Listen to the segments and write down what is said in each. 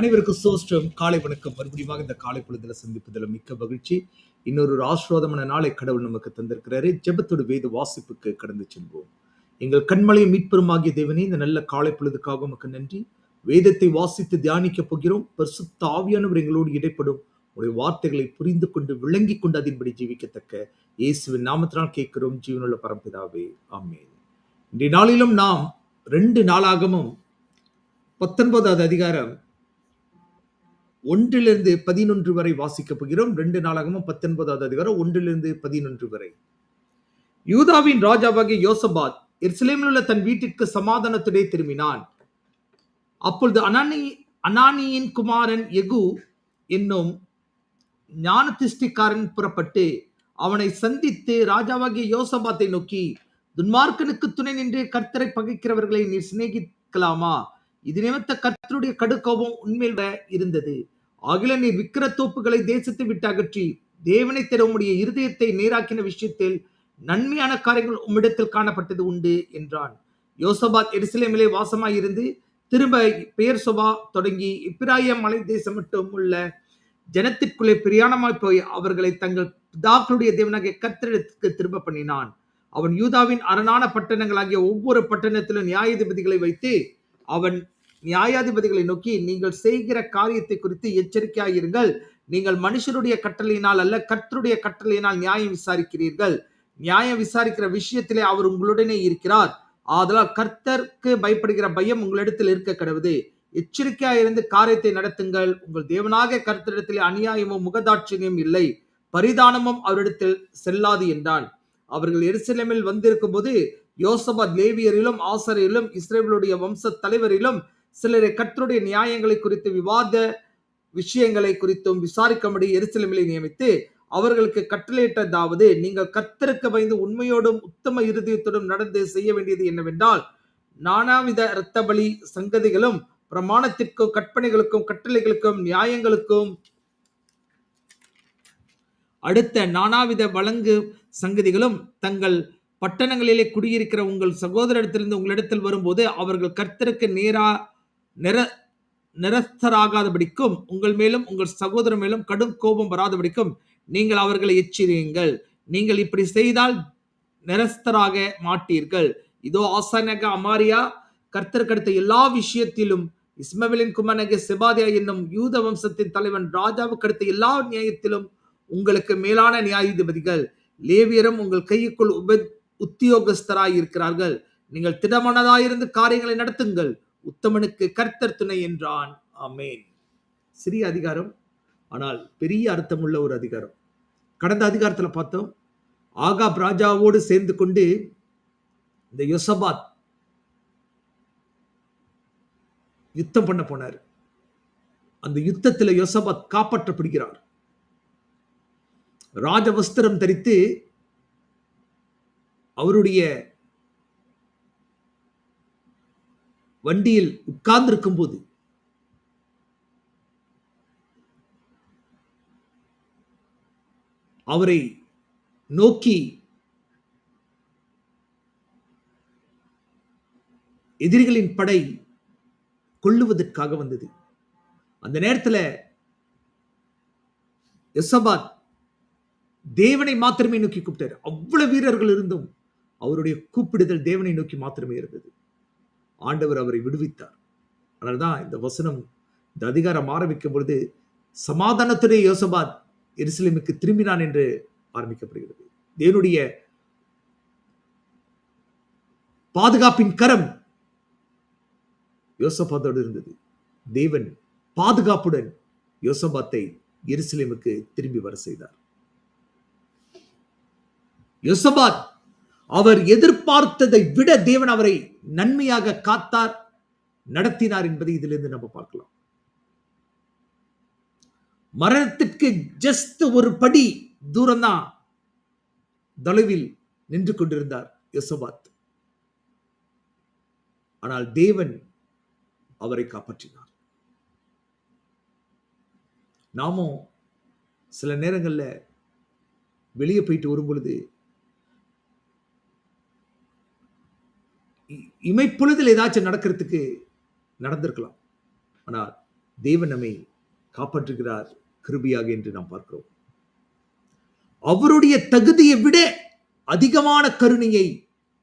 அனைவருக்கும் சோஸ்டம் காலை வணக்கம். மறுபடியும் இந்த காலை பொழுதுல சந்திப்பதில் மிக்க மகிழ்ச்சி. இன்னொரு ஒரு நாளை கடவுள் நமக்கு தந்திருக்கிறாரு. ஜெபத்தோடு வேத வாசிப்புக்கு கடந்து செல்வோம். எங்கள் கண்மலையும் மீட்பெருமாகிய தேவனே இந்த நல்ல காலை பொழுதுக்காக உமக்கு நன்றி. வேதத்தை வாசித்து தியானிக்க போகிறோம். பரிசுத்த ஆவியானவர் எங்களோடு இடைப்படும். உடைய வார்த்தைகளை புரிந்து கொண்டு விளங்கி கொண்டு அதன்படி ஜீவிக்கத்தக்க இயேசுவின் நாமத்தினால் கேட்கிறோம். ஜீவனுள்ள பரம்பிதாவே. ஆமேன். இன்றைய நாளிலும் நாம் ரெண்டு நாளாகமும் பத்தொன்பதாவது அதிகாரம் ஒன்றிலிருந்து பதினொன்று வரை வாசிக்கப் போகிறோம். ரெண்டு நாளாகமும் பத்தொன்பதாவது அதிகாரம் ஒன்றிலிருந்து பதினொன்று வரை. யூதாவின் ராஜாவாகிய யோசபாத் எர்சிலேமில் உள்ள தன் வீட்டிற்கு சமாதானத்துடைய திரும்பினான். அப்பொழுது அனானி அனானியின் குமாரன் எகு என்னும் ஞானதிஷ்டிக்காரன் புறப்பட்டு அவனை சந்தித்து ராஜாவாகிய யோசபாத்தை நோக்கி துன்மார்க்கனுக்கு துணை நின்று கர்த்தரை பகைக்கிறவர்களை நீர் சிநேகிக்கலாமா? இது நிமித்த கர்த்தருடைய கடுக்கோபம் உண்மையில் இருந்தது. ஆகில நீர் விக்கிர தோப்புகளை தேசத்தை விட்டு அகற்றி தேவனை தர உம்முடைய இருதயத்தை நேராக்கின விஷயத்தில் நன்மையான காரியங்கள் உம்மிடத்தில் காணப்பட்டது உண்டு என்றான். யோசபாத் எருசலேமிலே வாசமாயிருந்து திரும்ப பெயர் சொபா தொடங்கி இப்ராஹிம் மலை தேசம் மட்டும் உள்ள ஜனத்திற்குள்ளே பிரியாணமாய் போய் அவர்களை தங்கள் பிதாக்களுடைய தேவனாகிய கர்த்தரிடத்துக்கு திரும்ப பண்ணினான். அவன் யூதாவின் அரணான பட்டணங்களாகிய ஒவ்வொரு பட்டணத்திலும் நியாயாதிபதிகளை வைத்து அவன் நியாயாதிபதிகளை நோக்கி நீங்கள் செய்கிற காரியத்தை குறித்து எச்சரிக்கையாயிருங்கள். நீங்கள் மனுஷருடைய கட்டளையினால் அல்ல கர்த்தருடைய கட்டளையினால் நியாயம் விசாரிக்கிறீர்கள். நியாயம் விசாரிக்கிற விஷயத்திலே அவர் உங்களுடனே இருக்கிறார். ஆதலால் கர்த்தருக்கு பயப்படுகிற பயம் உங்களிடத்தில் இருக்க கடவுது. எச்சரிக்கையாயிருந்து காரியத்தை நடத்துங்கள். உங்கள் தேவனாக கர்த்தரிடத்தில் அநியாயமும் முகதாட்சியமும் இல்லை. பரிதானமும் அவரிடத்தில் செல்லாது என்றான். அவர்கள் எருசலேமில் வந்திருக்கும் போது யோசபாத் லேவியரிலும் ஆசரியிலும் இஸ்ரேலுடைய வம்ச தலைவரிலும் சிலரை கத்தருடைய நியாயங்களை குறித்து விவாத விஷயங்களை குறித்தும் விசாரிக்கும்படி எருசலேமிலே நியமித்து அவர்களுக்கு கட்டளையிட்டதாவது நீங்கள் கத்தருக்கு பயந்து உண்மையோடும் உத்தம இருதயத்தோடும் நடந்து செய்ய வேண்டியது என்னவென்றால் நானாவித இரத்த பலி சங்கதிகளும் பிரமாணத்திற்கும் கற்பனைகளுக்கும் கட்டளைகளுக்கும் நியாயங்களுக்கும் அடுத்த நானாவித வழங்கு சங்கதிகளும் தங்கள் பட்டணங்களிலே குடியிருக்கிற உங்கள் சகோதரத்திலிருந்து உங்களிடத்தில் வரும்போது அவர்கள் கர்த்தருக்கு நேரா நிற நிரஸ்தராகாதபடிக்கும் உங்கள் மேலும் உங்கள் சகோதரர் மேலும் கடும் கோபம் வராதபடிக்கும் நீங்கள் அவர்களை எச்சரியுங்கள் நீங்கள் இப்படி செய்தால் நிரஸ்தராக மாட்டீர்கள். இதோ ஆசானக அமாரியா கர்த்தருக்கு அடுத்த எல்லா விஷயத்திலும் இஸ்மவேலின் குமரக செபாதியா என்னும் யூத வம்சத்தின் தலைவன் ராஜாவுக்கு அடுத்த எல்லா நியாயத்திலும் உங்களுக்கு மேலான நியாயாதிபதிகள். லேவியரும் உங்கள் கைக்குள் உப உத்தியோகஸ்தராய் இருக்கிறார்கள் நீங்கள் திடமனதாயிருந்து காரியங்களை நடத்துங்கள். உத்தமனுக்கு கர்த்தர் துணை என்றான். அமேன் சிறிய அதிகாரம் ஆனால் பெரிய அர்த்தமுள்ள ஒரு அதிகாரம். கடந்த அதிகாரத்தில் பார்த்தோம் ஆகாப் ராஜாவோடு சேர்ந்து கொண்டு இந்த யொசபாத் யுத்தம் பண்ண போனார். அந்த யுத்தத்தில் யொசபாத் காப்பாற்றப்படுகிறார். ராஜவஸ்திரம் தரித்து அவருடைய வண்டியில் உட்கார்ந்திருக்கும் போது அவரை நோக்கி எதிரிகளின் படை கொள்ளுவதற்காக வந்தது. அந்த நேரத்தில் எசபாத் தேவனை மாத்திரமே நோக்கி கூப்பிட்டார். அவ்வளவு வீரர்கள் இருந்தும் அவருடைய கூப்பிடுதல் தேவனை நோக்கி மாத்திரமே இருந்தது. ஆண்டவர் அவரை விடுவித்தார். அதனால்தான் இந்த வசனம் இந்த அதிகாரம் ஆரம்பிக்கும் பொழுது சமாதானத்துடைய யோசபாத் எருசலேமுக்கு திரும்பினான் என்று ஆரம்பிக்கப்படுகிறது. தேவனுடைய பாதுகாப்பின் கரம் யோசபாத்தோடு இருந்தது. தேவன் பாதுகாப்புடன் யோசபாத்தை எருசலேமுக்கு திரும்பி வர செய்தார். யோசபாத் அவர் எதிர்பார்த்ததை விட தேவன் அவரை நன்மையாக காத்தார் நடத்தினார் என்பதை இதிலிருந்து நம்ம பார்க்கலாம். மரணத்திற்கு ஜஸ்ட் ஒரு படி தூரம்தான் தொலைவில் நின்று கொண்டிருந்தார் யசோபாத். ஆனால் தேவன் அவரை காப்பாற்றினார். நாமும் சில நேரங்களில் வெளியே போயிட்டு வரும் பொழுது இமைப்பொழுதில் ஏதாச்சும் நடக்கிறதுக்கு நடந்திருக்கலாம். ஆனால் தேவன் நம்மை காப்பாற்றுகிறார் கிருபியாக என்று நாம் பார்க்கிறோம். அவருடைய தகுதியை விட அதிகமான கருணையை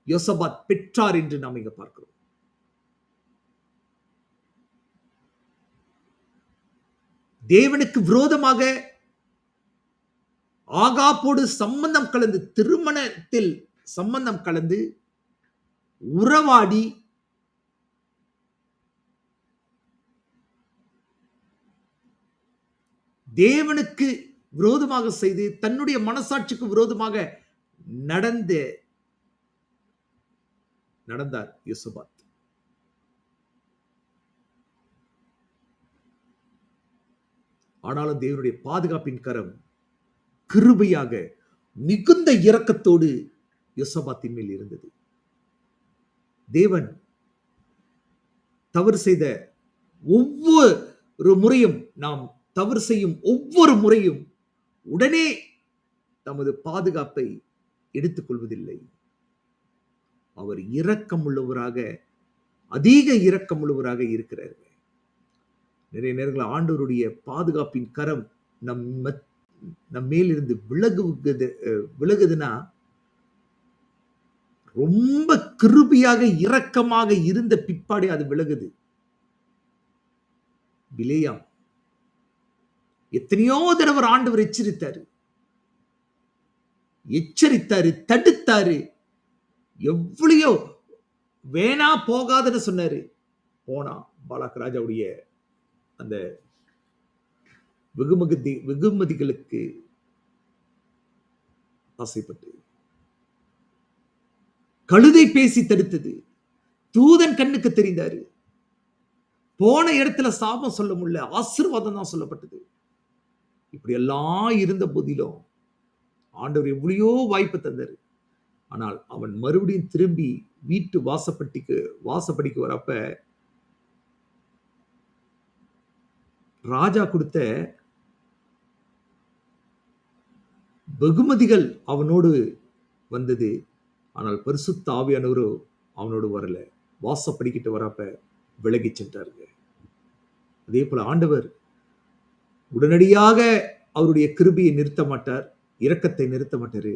யோசபாத் பெற்றார் என்று நாம் இங்க பார்க்கிறோம். தேவனுக்கு விரோதமாக ஆகாப்போடு சம்பந்தம் கலந்து திருமணத்தில் சம்பந்தம் கலந்து உறவாடி தேவனுக்கு விரோதமாக செய்து தன்னுடைய மனசாட்சிக்கு விரோதமாக நடந்த நடந்தார் யூசுபாத். ஆனாலும் தேவனுடைய பாதுகாப்பின் கரம் கிருபையாக மிகுந்த இரக்கத்தோடு யோசபாத்தின் மேல் இருந்தது. தேவன் தவறு செய்த ஒவ்வொரு முறையும் நாம் தவறு செய்யும் ஒவ்வொரு முறையும் உடனே தமது பாதுகாப்பை எடுத்துக்கொள்வதில்லை. அவர் இரக்கம் உள்ளவராக அதிக இரக்கம் உள்ளவராக இருக்கிறார். நிறைய நேரங்கள் ஆண்டோருடைய பாதுகாப்பின் கரம் நம் நம் மேலிருந்து விலகுகிறது விலகுதுன்னா ரொம்ப கிருபியாக இரக்கமாக இருந்த பிற்பாடே அது விலகுது. விலையாம் எத்தனையோ தடவை ஆண்டவர் எச்சரித்தாரு. எச்சரித்தாரு தடுத்தாரு. எவ்வளையோ வேணா போகாதுன்னு சொன்னாரு. போனா பாலாக் ராஜாவுடைய அந்த வெகுமதி வெகுமதிகளுக்கு ஆசைப்பட்டு கழுதை பேசி தடுத்தது. தூதன் கண்ணுக்கு தெரிந்தாரு. போன இடத்துல சாபம் சொல்ல முடியல. ஆசீர்வாதம் தான் சொல்லப்பட்டது. இப்படி எல்லாம் இருந்த போதிலும் ஆண்டவர் எவ்வளையோ வாய்ப்பு தந்தார். ஆனால் அவன் மறுபடியும் திரும்பி வீட்டு வாசப்பட்டிக்கு வாசப்படிக்கு வரப்ப ராஜா கொடுத்த வெகுமதிகள் அவனோடு வந்தது. ஆனால் பரிசுத்த ஆவியானவரோ அவனோடு வரல. வாசப்படிக்கிட்டு வரப்ப விலகி சென்றாருங்க. அதே போல ஆண்டவர் உடனடியாக அவருடைய கிருபியை நிறுத்த மாட்டார் இரக்கத்தை நிறுத்த மாட்டார்.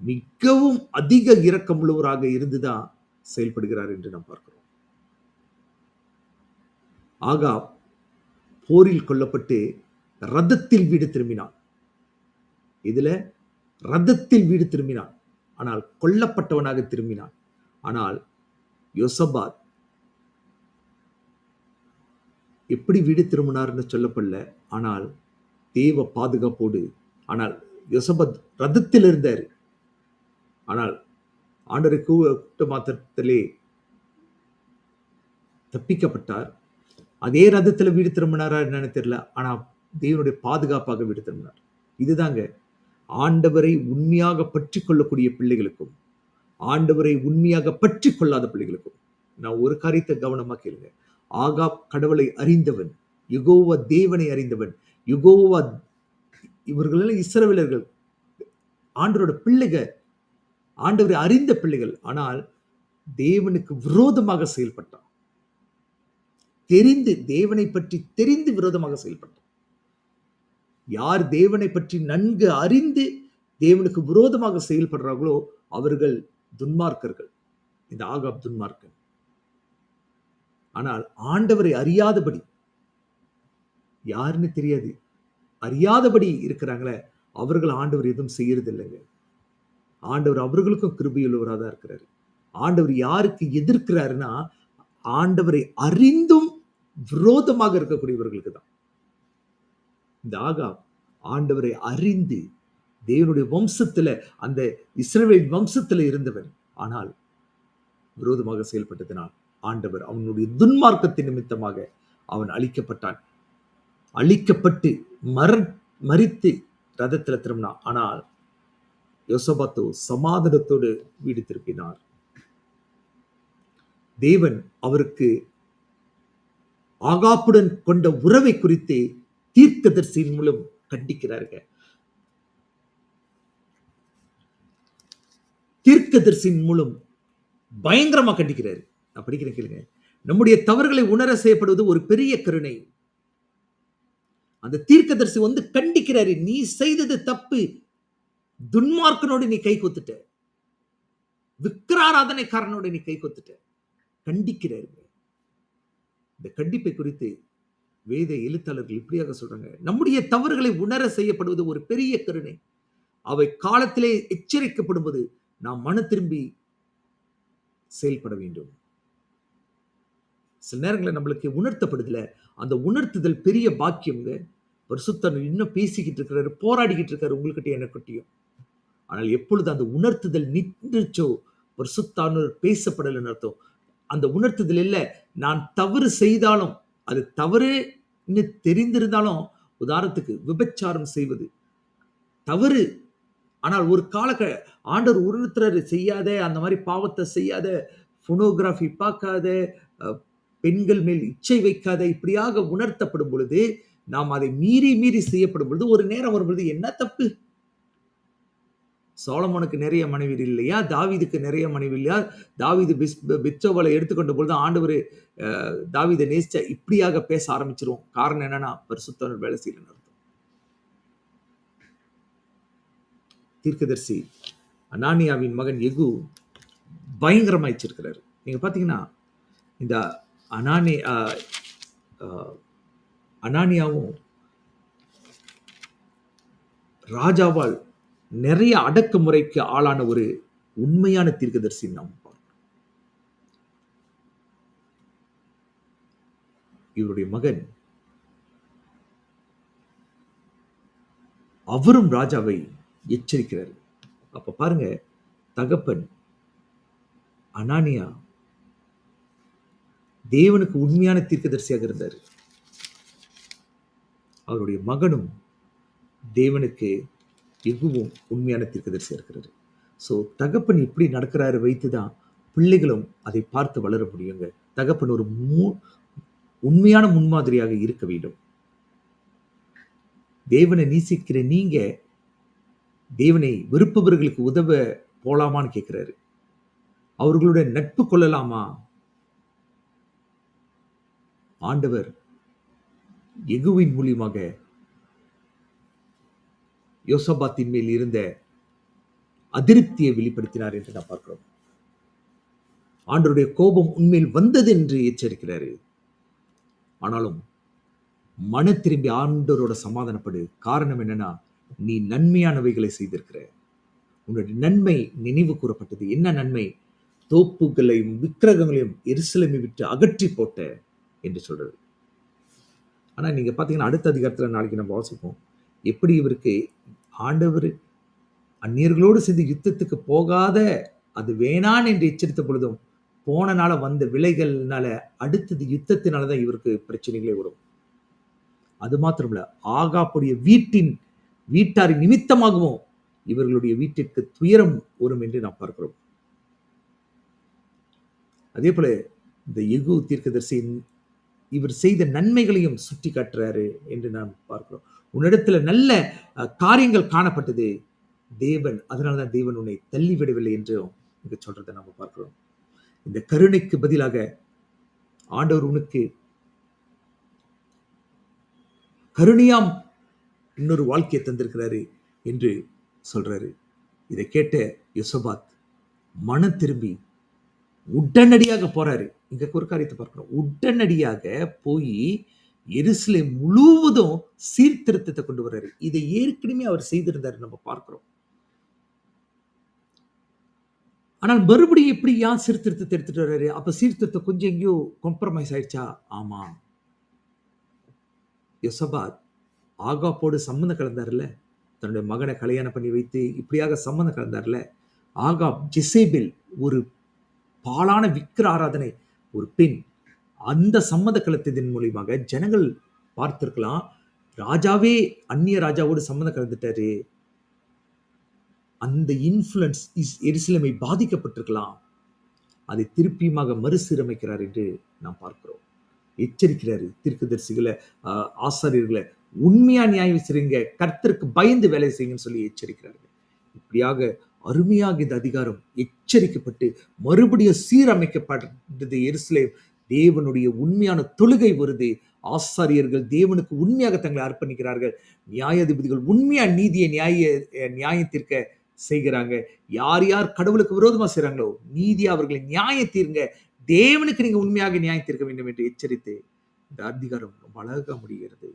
மிகவும் அதிக இரக்கம் உள்ளவராக இருந்துதான் செயல்படுகிறார் என்று நாம் பார்க்கிறோம். ஆகா போரில் கொல்லப்பட்டு ரதத்தில் வீடு திரும்பினான். இதுல ரதத்தில் வீடு திரும்பினான். ஆனால் கொல்லப்பட்டவனாக திரும்பினான். ஆனால் யோசபாத் எப்படி வீடு திரும்பினார்னு சொல்லப்படல. ஆனால் தேவ பாதுகாப்போடு ஆனால் யோசபத் ரதத்தில் இருந்தார். ஆனால் ஆண்டரை கூட்ட மாத்திரத்திலே தப்பிக்கப்பட்டார். அதே ரதத்தில் வீடு திரும்பினாரா என்னன்னு தெரியல. ஆனால் தேவனுடைய பாதுகாப்பாக வீடு திரும்பினார். இதுதாங்க ஆண்டவரை உண்மையாக பற்றி கொள்ளக்கூடிய பிள்ளைகளுக்கும் ஆண்டவரை உண்மையாக பற்றி கொள்ளாத பிள்ளைகளுக்கும் நான் ஒரு காரியத்தை கவனமா கேளுங்க. ஆகா கடவுளை அறிந்தவன் யுகோவா தேவனை அறிந்தவன் யுகோவா இவர்கள் இஸ்ரவேலர்கள் ஆண்டவரோட பிள்ளைகள் ஆண்டவரை அறிந்த பிள்ளைகள் ஆனால் தேவனுக்கு விரோதமாக செயல்பட்டான். தெரிந்து தேவனை பற்றி தெரிந்து விரோதமாக செயல்பட்டான். யார் தேவனை பற்றி நன்கு அறிந்து தேவனுக்கு விரோதமாக செயல்படுறார்களோ அவர்கள் துன்மார்க்கர்கள். இந்த ஆகாப் துன்மார்க்கன். ஆனால் ஆண்டவரை அறியாதபடி யாருன்னு தெரியாது அறியாதபடி இருக்கிறாங்களே அவர்கள் ஆண்டவர் எதுவும் செய்யறது இல்லைங்க ஆண்டவர் அவர்களுக்கும் கிருபியுள்ளவராக தான் இருக்கிறாரு. ஆண்டவர் யாருக்கு எதிர்க்கிறாருன்னா ஆண்டவரை அறிந்தும் விரோதமாக இருக்கக்கூடியவர்களுக்கு தான். இந்த ஆகா ஆண்டவரை அறிந்து தேவனுடைய வம்சத்துல அந்த இஸ்ரவேல் வம்சத்துல இருந்தவன். ஆனால் விரோதமாக செயல்பட்டதினால் ஆண்டவர் அவனுடைய துன்மார்க்கத்தின் நிமித்தமாக அவன் அழிக்கப்பட்டான். அழிக்கப்பட்டு மர மறித்து ரதத்தில் திரும்பினான். ஆனால் யோசபாத்தோ சமாதானத்தோடு வீடு திருப்பினார். தேவன் அவருக்கு ஆகாப்புடன் கொண்ட உறவை குறித்து தீர்க்கதரிசியின் மூலம் கண்டிக்கிறாருங்க தீர்க்கதரிசியின் மூலம் பயங்கரமா கண்டிக்கிறாரு. நான் படிக்கிறேன் கேளுங்க. நம்முடைய தவறுகளை உணர செய்யப்படுவது ஒரு பெரிய கருணை. அந்த தீர்க்கதரிசி வந்து கண்டிக்கிறாரு நீ செய்தது தப்பு. துன்மார்க்கனோடு நீ கை கொத்துட்ட. விக்கிராராதனைக்காரனோடு நீ கை கொத்துட்ட. கண்டிக்கிறாரு. இந்த கண்டிப்பை குறித்து வேத எழுத்தாளர்கள் இப்படியாக சொல்றாங்க. நம்முடைய தவறுகளை உணர செய்யப்படுவது ஒரு பெரிய கருணை. அவை காலத்திலே எச்சரிக்கப்படும்போது நாம் மன திரும்பி செயல்பட வேண்டும். சில நேரங்களில் நம்மளுக்கு உணர்த்தப்படுதுல. அந்த உணர்த்துதல் பெரிய பாக்கியம்ங்க. பரிசுத்தன் இன்னும் பேசிக்கிட்டு இருக்கிறாரு போராடிக்கிட்டு இருக்காரு உங்கள்கிட்ட எனக்கிட்டையும் ஆனால் எப்பொழுது அந்த உணர்த்துதல் நின்றுச்சோ பரிசுத்தானோர் பேசப்படலைன்னு அர்த்தம். அந்த உணர்த்துதல் இல்லை நான் தவறு செய்தாலும் அது தவறுன்னு தெரிந்திருந்தாலும் உதாரணத்துக்கு விபச்சாரம் செய்வது. தவறு. ஆனால் ஒரு கால ஆண்டவர் உணர்த்துறாரு செய்யாத அந்த மாதிரி பாவத்தை செய்யாத ஃபோனோகிராஃபி பார்க்காத பெண்கள் மேல் இச்சை வைக்காத இப்படியாக உணர்த்தப்படும் பொழுது நாம் அதை மீறி மீறி செய்யப்படும் பொழுது ஒரு நேரம் வரும் பொழுது என்ன தப்பு? சோழமோனுக்கு நிறைய மனைவி இல்லையா? தாவீதுக்கு நிறைய மனைவி இல்லையா? தாவீது பிஸ் பிச்சோவலை எடுத்துக்கொண்ட பொழுது ஆண்டவர் அஹ், தாவீதை நேசிச்ச இப்படியாக பேச ஆரம்பிச்சிருவோம். காரணம் என்னன்னா பரிசுத்தவர் வேலை செய்யலன்னு அர்த்தம். தீர்க்கதர்சி அனானியாவின் மகன் எகு பயங்கரமாயிச்சிருக்கிறாரு நீங்க பாத்தீங்கன்னா இந்த அனானி அனானியாவும் ராஜாவால் நிறைய அடக்குமுறைக்கு ஆளான ஒரு உண்மையான தீர்க்கதரிசி நாம் இவருடைய மகன் அவரும் ராஜாவை எச்சரிக்கிறார். அப்ப பாருங்க தகப்பன் அனானியா தேவனுக்கு உண்மையான தீர்க்கதரிசியாக இருந்தார். அவருடைய மகனும் தேவனுக்கு எகுவும் உண்மையான தீர்க்கதரிசி இருக்கிறாரு ஸோ தகப்பன் இப்படி நடக்கிறாரு வைத்து தான் பிள்ளைகளும் அதை பார்த்து வளர முடியுங்க. தகப்பன் ஒரு மூ உண்மையான முன்மாதிரியாக இருக்க வேண்டும். தேவனை நேசிக்கிற நீங்க தேவனை வெறுப்பவர்களுக்கு உதவ போலாமான்னு கேட்கிறாரு அவர்களுடைய நட்பு கொள்ளலாமா? ஆண்டவர் எகுவின் மூலியமாக யோசபாத்தின் மேல் இருந்த அதிருப்தியை வெளிப்படுத்தினார் என்று நாம் பார்க்கிறோம். ஆண்டருடைய கோபம் உண்மையில் வந்தது என்று எச்சரிக்கிறாரு. ஆனாலும் மன திரும்பி ஆண்டவரோட சமாதானப்படு. காரணம் என்னன்னா நீ நன்மையானவைகளை செய்திருக்கிற. உன்னுடைய நன்மை நினைவு கூறப்பட்டது. என்ன நன்மை? தோப்புகளையும் விக்கிரகங்களையும் எரிசலமை விட்டு அகற்றி போட்ட என்று சொல்றது. ஆனா நீங்க பாத்தீங்கன்னா அடுத்த அதிகாரத்துல நாளைக்கு நம்ம வாசிப்போம். எப்படி இவருக்கு ஆண்டவர் அந்நியர்களோடு சேர்ந்து யுத்தத்துக்கு போகாத அது வேணான் என்று எச்சரித்த பொழுதும் போனனால வந்த விலைகள்னால அடுத்தது யுத்தத்தினால தான் இவருக்கு பிரச்சனைகளே வரும். அது மாத்திரமல்ல ஆகாப்புடைய வீட்டின் வீட்டாரின் நிமித்தமாகவும் இவர்களுடைய வீட்டிற்கு துயரம் வரும் என்று நாம் பார்க்கிறோம். அதே போல இந்த எகு தீர்க்கதரிசி இவர் செய்த நன்மைகளையும் சுட்டி காட்டுறாரு என்று நாம் பார்க்கிறோம். உன்னிடத்துல நல்ல காரியங்கள் காணப்பட்டது. தேவன் அதனாலதான் தேவன் உன்னை தள்ளிவிடவில்லை என்றும் இங்க சொல்றதை நம்ம பார்க்கிறோம். இந்த கருணைக்கு பதிலாக ஆண்டவர் உனக்கு கருணையாம் இன்னொரு வாழ்க்கையை தந்திருக்கிறாரு என்று சொல்றாரு. இதை கேட்ட யசபாத் மனம் திரும்பி உடனடியாக போறாரு. இங்க ஒரு காரியத்தை பார்க்கணும். உடனடியாக போய் எருசலேம் முழுவதும் சீர்திருத்தத்தை கொண்டு வர்றாரு. இதை ஏற்கனவே அவர் செய்திருந்தாரு நம்ம பார்க்கிறோம். ஆனால் மறுபடியும் எப்படி ஏன் சீர்திருத்தத்தை எடுத்துட்டு வர்றாரு? அப்ப சீர்திருத்தம் கொஞ்சம் எங்கேயோ காம்ப்ரமைஸ் ஆயிடுச்சா? ஆமா. யசபாத் ஆகாப்போடு சம்மந்தம் கலந்தார்ல? தன்னுடைய மகனை கல்யாணம் பண்ணி வைத்து இப்படியாக சம்மந்தம் கலந்தார்ல? ஆகாப் ஜெசேபில் ஒரு பாலான விக்கிர ஆராதனை ஒரு பெண் அந்த சம்மத கலத்தின் மூலியமாக ஜனங்கள் பார்த்திருக்கலாம். ராஜாவே அந்நிய ராஜாவோடு சம்மந்தம் கலந்துட்டாரு. அந்த இன்ஃப்ளூயன்ஸ் எரிசிலமை பாதிக்கப்பட்டிருக்கலாம். அதை திருப்பியுமாக மறுசீரமைக்கிறார் என்று நாம் பார்க்கிறோம். எச்சரிக்கிறாரு தீர்க்கதரிசிகளை ஆஹ், ஆசாரியர்களை உண்மையா நியாயம் செய்யுங்க கர்த்தருக்கு பயந்து வேலை செய்யுங்கன்னு சொல்லி எச்சரிக்கிறார்கள் இப்படியாக அருமையாக இந்த அதிகாரம் எச்சரிக்கப்பட்டு மறுபடியும் சீரமைக்கப்பட்டது எருசலேம் தேவனுடைய உண்மையான தொழுகை வருது. ஆசாரியர்கள் தேவனுக்கு உண்மையாக தங்களை அர்ப்பணிக்கிறார்கள். நியாயாதிபதிகள் உண்மையா நீதியை நியாய நியாயத்திற்க செய்கிறாங்க. யார் யார் கடவுளுக்கு விரோதமா செய்கிறாங்களோ நீதி அவர்களை நியாய தீருங்க. தேவனுக்கு நீங்க உண்மையாக நியாயம் வேண்டும் என்று எச்சரித்து இந்த அதிகாரம் ரொம்ப அழகா முடிகிறது.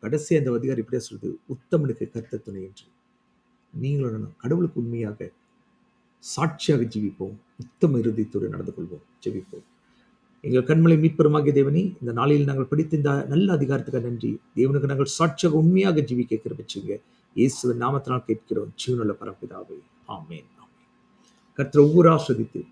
கடைசி அந்த அதிகாரம் இப்படியே சொல்றது உத்தமனுக்கு கத்த துணை என்று. நீங்களும் கடவுளுக்கு உண்மையாக சாட்சியாக ஜீவிப்போம். உத்தம இறுதித்தோடு நடந்து கொள்வோம். ஜெபிப்போம். எங்கள் கண்மலை மீட்பெருமாகிய தேவனி இந்த நாளில் நாங்கள் படித்த இந்த நல்ல அதிகாரத்துக்கு நன்றி. தேவனுக்கு நாங்கள் சாட்சியாக உண்மையாக ஜீவிக்க கிருபிச்சுங்க. இயேசுவின் நாமத்தினால் கேட்கிறோம். ஜீவனுள்ள பரப்பிதாவே ஆமேன் ஆமேன். கர்த்தர் ஒவ்வொரு ஆஸ்வதித்து